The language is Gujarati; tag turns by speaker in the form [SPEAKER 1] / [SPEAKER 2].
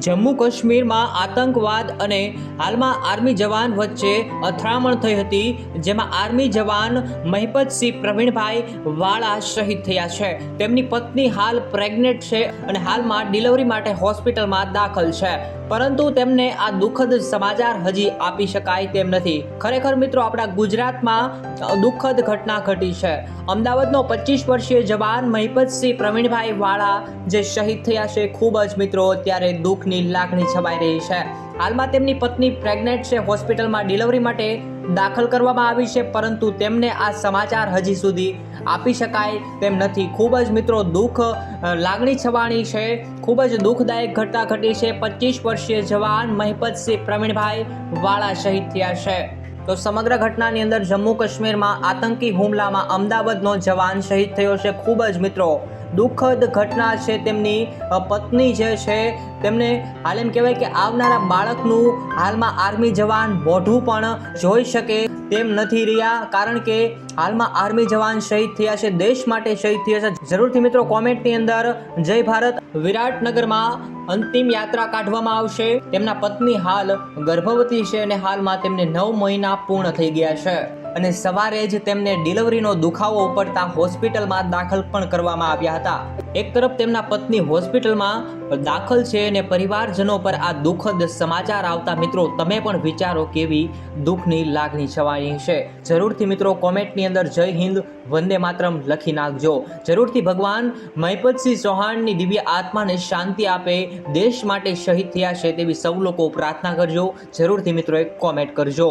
[SPEAKER 1] જમ્મુ કાશ્મીરમાં આતંકવાદ અને હાલમાં આર્મી જવાન વચ્ચે અથડામણ થઈ હતી, જેમાં આર્મી જવાન મહિપતસિંહ પ્રવીણભાઈ વાળા શહીદ થયા છે. તેમની પત્ની હાલ પ્રેગ્નેન્ટ છે અને હાલમાં ડિલિવરી માટે હોસ્પિટલમાં દાખલ છે. પરંતુ તેમને આ દુઃખદ સમાચાર હજી આપી શકાય તેમ નથી. ખરેખર મિત્રો, આપણા ગુજરાતમાં દુઃખદ ઘટના ઘટી છે. અમદાવાદનો પચીસ વર્ષીય જવાન મહિપતસિંહ પ્રવીણભાઈ વાળા જે શહીદ થયા છે, ખૂબ જ મિત્રો અત્યારે દુઃખની લાગણી છવાઈ રહી છે. હાલમાં તેમની પત્ની પ્રેગ્નેન્ટ છે. હોસ્પિટલમાં ડિલિવરી માટે દાખલ કરવામાં આવી છે, પરંતુ તેમને આ સમાચાર હજી સુધી આપી શકાય તેમ નથી. ખૂબ જ મિત્રો, દુઃખ લાગણી છવાણી છે. ખૂબ જ દુઃખદાયક ઘટના ઘટી છે. પચીસ વર્ષીય જવાન મહિપતસિંહ પ્રવીણભાઈ વાળા શહીદ થયા છે. તો સમગ્ર ઘટનાની અંદર જમ્મુ કાશ્મીરમાં આતંકી હુમલામાં અમદાવાદનો જવાન શહીદ થયો છે. ખૂબ જ મિત્રો દુઃખદ ઘટના છે તેમની. પત્ની જે છે, તેમને હાલ એમ કહેવાય કે આવનારા બાળકનું હાલમાં આર્મી જવાન મોઢું પણ જોઈ શકે તેમ નથી રહ્યા, કારણ કે હાલમાં આર્મી જવાન શહીદ થયા છે, દેશ માટે શહીદ થયા છે. જરૂરથી મિત્રો, કોમેન્ટની અંદર જય ભારત, વિરાટનગરમાં અંતિમ યાત્રા કાઢવામાં આવશે. તેમના પત્ની હાલ ગર્ભવતી છે અને હાલમાં તેમને નવ મહિના પૂર્ણ થઈ ગયા છે. અને સવારે જ તેમને ડિલિવરીનો દુખાવો ઉપડતા હોસ્પિટલમાં દાખલ પણ કરવામાં આવ્યા હતા. એક તરફ તેમના પત્ની હોસ્પિટલમાં દાખલ છે અને પરિવારજનો પર આ દુઃખદ સમાચાર આવતા મિત્રો, તમે પણ વિચારો કેવી દુઃખની લાગણી છવાઈ છે. જરૂરથી મિત્રો, કોમેન્ટની અંદર જય હિન્દ, વંદે માતરમ લખી નાખજો. જરૂરથી ભગવાન મહિપતસિંહ ચૌહાણની દિવ્ય આત્માને શાંતિ આપે, દેશ માટે શહીદ થયા છે તેવી સૌ લોકો પ્રાર્થના કરજો. જરૂરથી મિત્રો, એક કોમેન્ટ કરજો.